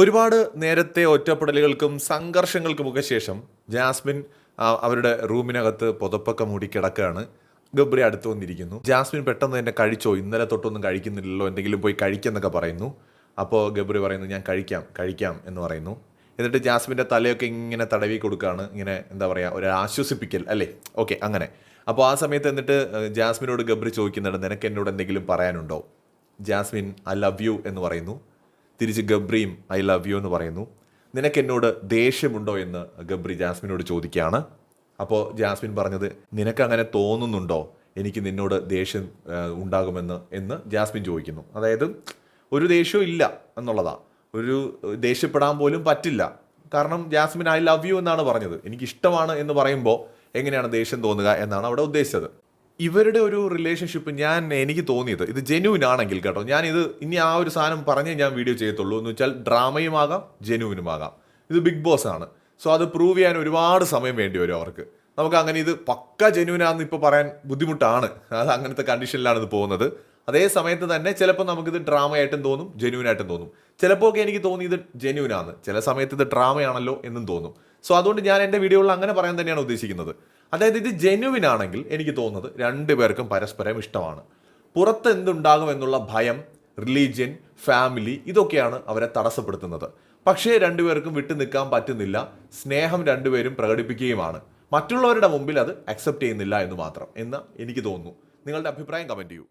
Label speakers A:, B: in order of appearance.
A: ഒരുപാട് നേരത്തെ ഒറ്റപ്പെടലുകൾക്കും സംഘർഷങ്ങൾക്കുമൊക്കെ ശേഷം ജാസ്മിൻ അവരുടെ റൂമിനകത്ത് പുതപ്പൊക്കെ മൂടി കിടക്കുകയാണ്. ഗബ്രി അടുത്ത് വന്നിരിക്കുന്നു. ജാസ്മിൻ പെട്ടെന്ന് തന്നെ കഴിച്ചോ? ഇന്നലെ തൊട്ടൊന്നും കഴിക്കുന്നില്ലല്ലോ എന്തെങ്കിലും പോയി കഴിക്കെന്നൊക്കെ പറയുന്നു. അപ്പോൾ ഗബ്രി പറയുന്നു ഞാൻ കഴിക്കാം കഴിക്കാം എന്ന് പറയുന്നു. എന്നിട്ട് ജാസ്മിന്റെ തലയൊക്കെ ഇങ്ങനെ തടവി കൊടുക്കുകയാണ്. ഇങ്ങനെ എന്താ പറയുക ഒരു ആശ്വസിപ്പിക്കൽ അല്ലേ? ഓക്കെ അങ്ങനെ. അപ്പോൾ ആ സമയത്ത് എന്നിട്ട് ജാസ്മിനോട് ഗബ്രി ചോദിക്കുന്നുണ്ട് നിനക്ക് എന്നോട് എന്തെങ്കിലും പറയാനുണ്ടോ? ജാസ്മിൻ ഐ ലവ് യു എന്ന് പറയുന്നു. തിരിച്ച് ഗബ്രിയും ഐ ലവ് യു എന്ന് പറയുന്നു. നിനക്ക് എന്നോട് ദേഷ്യമുണ്ടോ എന്ന് ഗബ്രി ജാസ്മിനോട് ചോദിക്കുകയാണ്. അപ്പോൾ ജാസ്മിൻ പറഞ്ഞത് നിനക്ക് അങ്ങനെ തോന്നുന്നുണ്ടോ? എനിക്ക് നിന്നോട് ദേഷ്യം ഉണ്ടാകുമെന്ന് എന്ന് ജാസ്മിൻ ചോദിക്കുന്നു. അതായത് ഒരു ദേഷ്യവും ഇല്ല എന്നുള്ളതാ. ഒരു ദേഷ്യപ്പെടാൻ പോലും പറ്റില്ല. കാരണം ജാസ്മിൻ ഐ ലവ് യു എന്നാണ് പറഞ്ഞത്. എനിക്ക് ഇഷ്ടമാണ് എന്ന് പറയുമ്പോൾ എങ്ങനെയാണ് ദേഷ്യം തോന്നുക എന്നാണ് അവിടെ ഉദ്ദേശിച്ചത്. ഇവരുടെ ഒരു റിലേഷൻഷിപ്പ് ഞാൻ എനിക്ക് തോന്നിയത് ഇത് ജെനുവിൻ ആണെങ്കിൽ കേട്ടോ. ഞാൻ ഇത് ഇനി ആ ഒരു സാധനം പറഞ്ഞേ ഞാൻ വീഡിയോ ചെയ്യത്തുള്ളൂ. എന്ന് വെച്ചാൽ ഡ്രാമയുമാകാം ജെനുവിനുമാകാം ഇത് ബിഗ് ബോസ് ആണ്. സോ അത് പ്രൂവ് ചെയ്യാൻ ഒരുപാട് സമയം വേണ്ടി വരും അവർക്ക്. നമുക്ക് അങ്ങനെ ഇത് പക്ക ജെനുവിനാന്ന് ഇപ്പോൾ പറയാൻ ബുദ്ധിമുട്ടാണ്. അത് അങ്ങനത്തെ കണ്ടീഷനിലാണ് ഇത് പോകുന്നത്. അതേ സമയത്ത് തന്നെ ചിലപ്പോൾ നമുക്കിത് ഡ്രാമയായിട്ടും തോന്നും ജെനുവിനായിട്ടും തോന്നും. ചിലപ്പോൾ ഒക്കെ എനിക്ക് തോന്നി ഇത് ജെന്യൂനാണ് ചില സമയത്ത് ഇത് ഡ്രാമയാണല്ലോ എന്നും തോന്നും. സോ അതുകൊണ്ട് ഞാൻ എന്റെ വീഡിയോയിൽ അങ്ങനെ പറയാൻ തന്നെയാണ് ഉദ്ദേശിക്കുന്നത്. അതായത് ഇത് ജെന്യുവിൻ ആണെങ്കിൽ എനിക്ക് തോന്നുന്നത് രണ്ടുപേർക്കും പരസ്പരം ഇഷ്ടമാണ്. പുറത്ത് എന്തുണ്ടാകും എന്നുള്ള ഭയം റിലീജിയൻ ഫാമിലി ഇതൊക്കെയാണ് അവരെ തടസ്സപ്പെടുത്തുന്നത്. പക്ഷേ രണ്ടുപേർക്കും വിട്ടു നിൽക്കാൻ പറ്റുന്നില്ല സ്നേഹം രണ്ടുപേരും പ്രകടിപ്പിക്കുകയുമാണ്. മറ്റുള്ളവരുടെ മുമ്പിൽ അത് അക്സെപ്റ്റ് ചെയ്യുന്നില്ല എന്ന് മാത്രം എന്ന് എനിക്ക് തോന്നുന്നു. നിങ്ങളുടെ അഭിപ്രായം കമന്റ് ചെയ്യൂ.